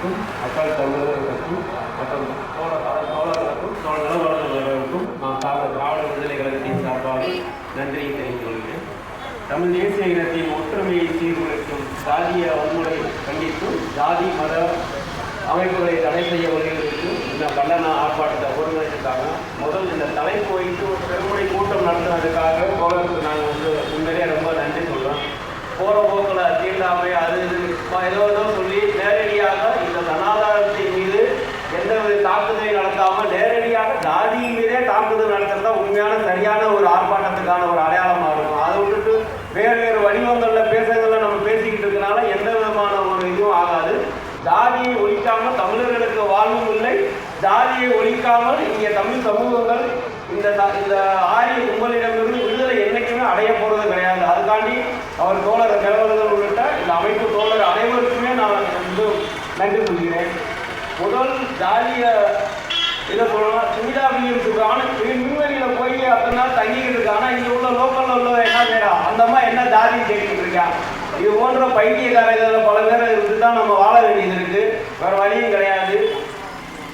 அவர்களுக்கும் மக்கள் தமிழர்களுக்கும் மற்றும் தோழர் தோழர்களுக்கும் தோழர் நலவர்களுக்கும் நான் சார்ந்த திராவிட விடுதலை கழகத்தின் சார்பாக நன்றியை தெரிவித்துக் கொள்கிறேன். தமிழ் தேசிய இனத்தின் ஒற்றுமையை சீர்குலைக்கும் சாதிய வன்முறை கண்டித்தும் ஜாதி மத அமைப்புகளை தடை செய்ய வருகிறதுக்கு இந்த கண்டன ஆர்ப்பாட்டத்தை ஒருங்கிணைச்சிருக்காங்க முதல் இந்த தலைப்பு வைத்து ஒரு பெருமுறை கூட்டம் நடத்துனதுக்காக தோழருக்கு நாங்கள் வந்து உண்மையிலே ரொம்ப நன்றி சொல்கிறோம் போகிற போக்கில் தீண்டாமை அது இது ஏதோ ஏதோ சொல்லி நேரடியாக இந்த சனாதானத்தின் மீது எந்த ஒரு தாக்குதலை நடத்தாமல் நேரடியாக ஜாதியின் மீதே தாக்குதல் நடத்துறதா சரியான ஒரு ஆர்ப்பாட்டத்துக்கான ஒரு அடையாளமாக இருக்கும் அதை விட்டுட்டு வேறு வேறு வடிவங்களில் பேசுறதுல நம்ம பேசிக்கிட்டு இருக்கனால எந்த விதமான ஒரு இதுவும் ஆகாது. ஜாதியை ஒழிக்காமல் தமிழர்களுக்கு வாழ்வும் இல்லை. ஜாதியை ஒழிக்காமல் இங்கே தமிழ் சமூகங்கள் இந்த இந்த ஆரிய கும்பலிடமிருந்து விடுதலை என்றைக்குமே அடைய போகிறது கிடையாது. அதுக்காண்டி அவர் தோழர் நிலவர்கள் உள்ளிட்ட இந்த அமைப்பு தோழர் அனைவருக்குமே நான் வந்து நன்றி சொல்கிறேன். முதல் ஜாதிய இதை சொல்லலாம் சுமிதா பிஎம் போய் அத்தனை நாள் தங்கிக்கிட்டு இருக்கு ஆனால் இங்க உள்ள லோக்கல்ல உள்ள என்ன பேரா அந்த அம்மா என்ன ஜாதி கேட்டுக்கிட்டு இருக்கான் இது போன்ற பைத்தியக்காரர்கள் பல பேர் இருந்து தான் நம்ம வாழ வேண்டியது இருக்கு. வேற வழியும் கிடையாது.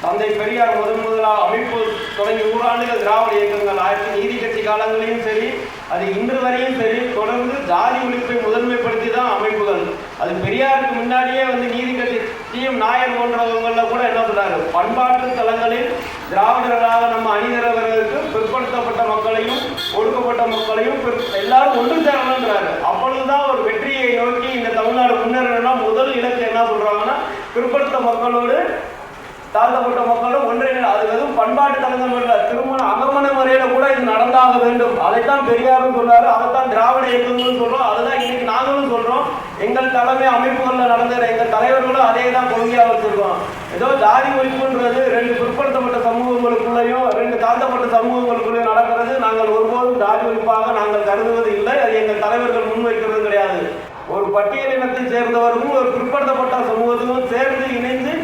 தந்தை பெரியார் முதன் முதலாக அமைப்பு தொடங்கி நூறாண்டுகள் திராவிட இயக்கங்கள். ஆயிரத்தி நீதி கட்சி காலங்களையும் சரி அது இன்று வரையும் சரி தொடர்ந்து ஜாதி ஒழிப்பை முதன்மைப்படுத்தி தான் அமைப்புகள். அது பெரியாருக்கு முன்னாடியே வந்து நீதி கட்சி டிஎம் நாயர் போன்றவங்களில் கூட சொல்றாரு பண்பாட்டு தலங்களில் திராவிடர்களாக நம்ம அணிநிறவர்களுக்கு பிற்படுத்தப்பட்ட மக்களையும் ஒடுக்கப்பட்ட மக்களையும் பிற்- எல்லாரும் ஒன்று சேரணுன்றாரு அப்பொழுதுதான் ஒரு வெற்றியை நோக்கி இந்த தமிழ்நாடு முன்னேறணும்னா முதல் இலக்கு என்ன சொல்றாங்கன்னா பிற்படுத்த மக்களோடு தாழ்த்தப்பட்ட மக்களும் ஒன்றிணைந்து அது வெறும் பண்பாட்டு தலங்கள் இல்லை திருமண அகமண முறையில கூட இது நடந்தாக வேண்டும். அதைத்தான் பெரியாரும் சொல்றாரு அதைத்தான் திராவிட இயக்கங்களும் சொல்றோம். அதுதான் இன்னைக்கு நாங்களும் சொல்றோம். எங்கள் தலைமை அமைப்புகளில் நடந்த எங்கள் தலைவர்களும் அதே தான் கொள்கையாக வச்சிருக்கோம் ஏதோ ஜாதி ஒழிப்புன்றது ரெண்டு பிற்படுத்தப்பட்ட சமூகங்களுக்குள்ளேயும் ரெண்டு தாழ்த்தப்பட்ட சமூகங்களுக்குள்ளேயும் நடக்கிறது. நாங்கள் ஒருபோதும் ஜாதி ஒழிப்பாக நாங்கள் கருதுவது இல்லை. அது எங்கள் தலைவர்கள் முன்வைக்கிறது கிடையாது. ஒரு பட்டியலினத்தை சேர்ந்தவர்களும் ஒரு பிற்படுத்தப்பட்ட சமூகத்துக்கும் சேர்ந்து இணைந்து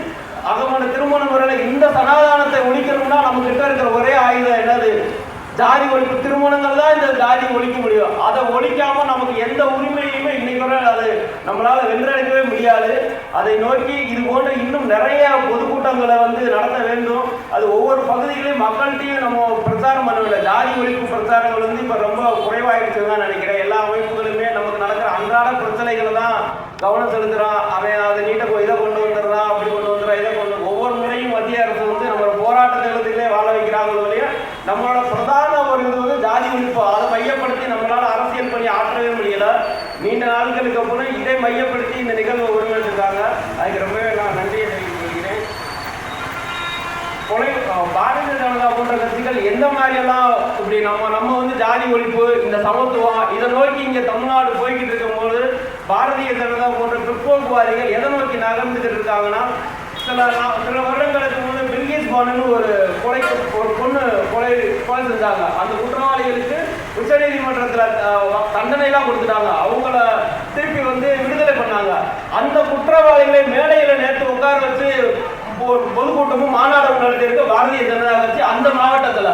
அகமண திருமண முறையில் இந்த சனாதானத்தை ஒழிக்கணும்னா நம்ம கிட்ட இருக்கிற ஒரே ஆயுதம் என்னது? ஜாதி ஒழிப்பு. திருமணங்கள் தான் இந்த ஜாதி ஒழிக்க முடியும். அதை ஒழிக்காம நமக்கு எந்த உரிமையுமே இன்னைக்கு வரை அது நம்மளால வென்ற அதை நோக்கி இது போன்ற இன்னும் நிறைய பொதுக்கூட்டங்களை வந்து நடத்த வேண்டும். அது ஒவ்வொரு பகுதிகளையும் மக்கள்கிட்டையும் நம்ம பிரச்சாரம் பண்ணவில்லை ஜாதி ஒழிப்பு பிரச்சாரங்கள் வந்து இப்போ ரொம்ப குறைவாயிடுச்சுன்னு தான் நினைக்கிறேன். எல்லா அமைப்புகளுமே நமக்கு நடக்கிற அன்றாட பிரச்சனைகளை தான் கவனம் செலுத்துறான் அவன் அதை நீட்ட கொ- இதை கொண்டு வந்துடுறான் அப்படி கொண்டு வந்துடுறான் இதை கொண்டு வந்து- ஒவ்வொரு முறையும் மத்திய அரசு வந்து நம்ம போராட்ட நிலத்திலே வாழ வைக்கிறாங்களோ இல்லையா நம்மளோட பிரதான ஒரு இது வந்து ஜாதி ஒழிப்பு அதை மையப்படுத்தி நம்மளால அரசியல் பணி ஆற்றவே முடியல நீண்ட நாட்களுக்கு அப்புறம் இதை மையப்படுத்தி இந்த நிகழ்வை ஒருங்கிணைச்சிருக்காங்க அதுக்கு ரொம்பவே நான் நன்றியை தெரிவித்துக் கொள்கிறேன். கொலை பாரதிய ஜனதா போன்ற கட்சிகள் எந்த மாதிரியெல்லாம் இப்படி நம்ம நம்ம வந்து ஜாதி ஒழிப்பு இந்த சமத்துவம் இதை நோக்கி இங்கே தமிழ்நாடு போய்கிட்டு இருக்கும்போது பாரதிய ஜனதா போன்ற பிற்போக்குவாதிகள் எதை நோக்கி நகர்ந்துகிட்டு இருக்காங்கன்னா சில சில வருடங்களுக்கு முன்பு பில்கிஸ் பானுன்னு ஒரு கொலை ஒரு பொண்ணு கொலை கொலை செஞ்சாங்க. அந்த குற்றவாளிகளுக்கு உச்சநீதிமன்றத்தில் தண்டனைலாம் கொடுத்துட்டாங்க. அவங்கள பாரதிய ஜனதா கட்சி அந்த மாவட்டத்தில்.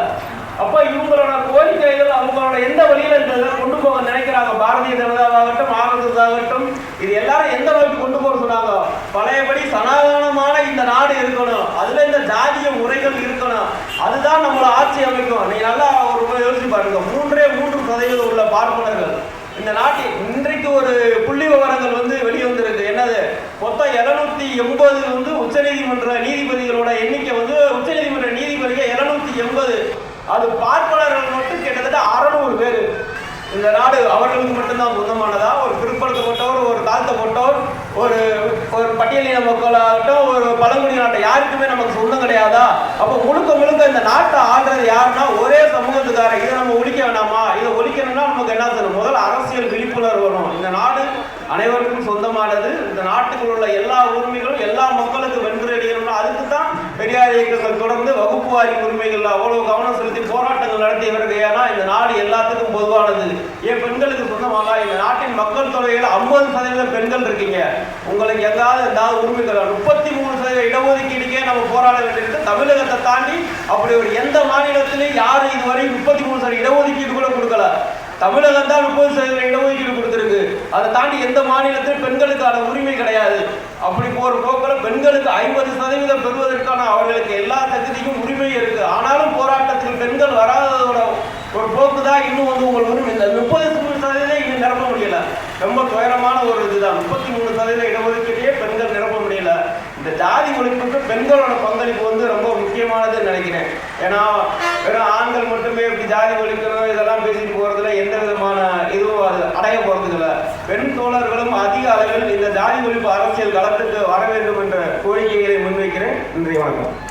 அப்போ இவங்களோட கோரிக்கைகள் அவங்களோட எந்த வழியில் கொண்டு போக நினைக்கிறாங்க? பாரதிய ஜனதாவாகட்டும் ஆர்எஸ்எஸ் ஆகட்டும் இது எல்லாரும் எந்த அளவுக்கு கொண்டு போக சொன்னாங்க? பழையபடி சனாதனமான இந்த நாடு இருக்கணும். அதுல இந்த ஜாதிய முறைகள் இருக்கணும். அதுதான் நம்மள ஆட்சி அமைக்கும். நீ நல்லா ஒரு யோசிச்சு பாருங்க. மூன்றே மூன்று சதவீதம் உள்ள பார்ப்பனர்கள் இந்த நாட்டில் இன்றைக்கு ஒரு புள்ளி விவரங்கள் வந்து வெளிவந்திருக்கு. என்னது? மொத்தம் இருநூத்தி எண்பது வந்து உச்சநீதிமன்ற நீதிபதிகளோட எண்ணிக்கை வந்து உச்சநீதி எண்பது. அது பார்ப்பனர்கள் மட்டும் கிட்டத்தட்ட அறநூறு பேர். இந்த நாடு அவர்களுக்கு மட்டும்தான் சொந்தமானதா? ஒரு பிற்படுத்தப்பட்டவர் ஒரு தாழ்த்தப்பட்டவர் ஒரு ஒரு பட்டியலின மக்களாகட்டும் ஒரு பழங்குடி நாட்டை யாருக்குமே நமக்கு சொந்தம் கிடையாதா? அப்போ முழுக்க முழுக்க இந்த நாட்டை ஆடுறது யாருன்னா ஒரே சமூகத்துக்காரர். இதை நம்ம ஒழிக்க வேணாமா? இதை ஒழிக்கணும்னா நமக்கு என்ன தரும் முதல் அரசியல் விழிப்புணர்வு வரும் இந்த நாடு அனைவருக்கும் சொந்தமானது. இந்த நாட்டுக்குள்ள உள்ள எல்லா உரிமைகளும் எல்லா மக்களுக்கும் பெரியார் இயக்கங்கள் தொடர்ந்து வகுப்புவாரி உரிமைகள் அவ்வளவு கவனம் செலுத்தி போராட்டங்கள் நடத்தியவர்கள் ஏன்னா இந்த நாடு எல்லாத்துக்கும் பொதுவானது. ஏன் பெண்களுக்கு சொந்தமாக இந்த நாட்டின் மக்கள் தொகையில் ஐம்பது சதவீதம் பெண்கள் இருக்கீங்க. உங்களுக்கு எங்காவது ஏதாவது உரிமைகள் முப்பத்தி மூணு சதவீத இடஒதுக்கீடுக்கே நம்ம போராட வேண்டியிருக்கு. தமிழகத்தை தாண்டி அப்படி ஒரு எந்த மாநிலத்திலையும் யாரும் இதுவரை முப்பத்தி மூணு சதவீத இடஒதுக்கீடு கூட கொடுக்கல. தமிழகம் தான் முப்பது சதவீத இடஒதுக்கீடு கொடுத்துருக்கு. அதை தாண்டி எந்த மாநிலத்திலும் பெண்களுக்கான உரிமை கிடையாது. அப்படி போற போக்கில் பெண்களுக்கு ஐம்பது சதவீதம் பெறுவது அவர்களுக்கு எல்லா தகுதியும் உரிமை இருக்கு ஆனாலும் போராட்டத்தில் பெண்கள் வராததோட ஒரு போக்கு தான் இன்னும் வந்து உங்களுக்கு உரிமை இந்த முப்பது சதவீதம் இன்னும் நிரப்ப முடியல ரொம்ப தான் முப்பத்தி மூணு சதவீத இடஒதுக்கீட்டையே பெண்கள் நிரப்ப முடியல. இந்த ஜாதி ஒழிப்புக்கு பெண்களோட பங்களிப்பு வந்து ரொம்ப முக்கியமானதுன்னு நினைக்கிறேன். ஏன்னா வெறும் ஆண்கள் மட்டுமே இப்படி ஜாதி ஒழிக்கணும் இதெல்லாம் பேசிட்டு போறதுல எந்த விதமான இதுவும் அது அடைய போகிறது இல்லை. பெண் தோழர்களும் அதிக அளவில் இந்த ஜாதி ஒழிப்பு அரசியல் களத்துக்கு வர வேண்டும் என்ற கோரிக்கைகளை முன்வைக்கிறேன். நன்றி வணக்கம்.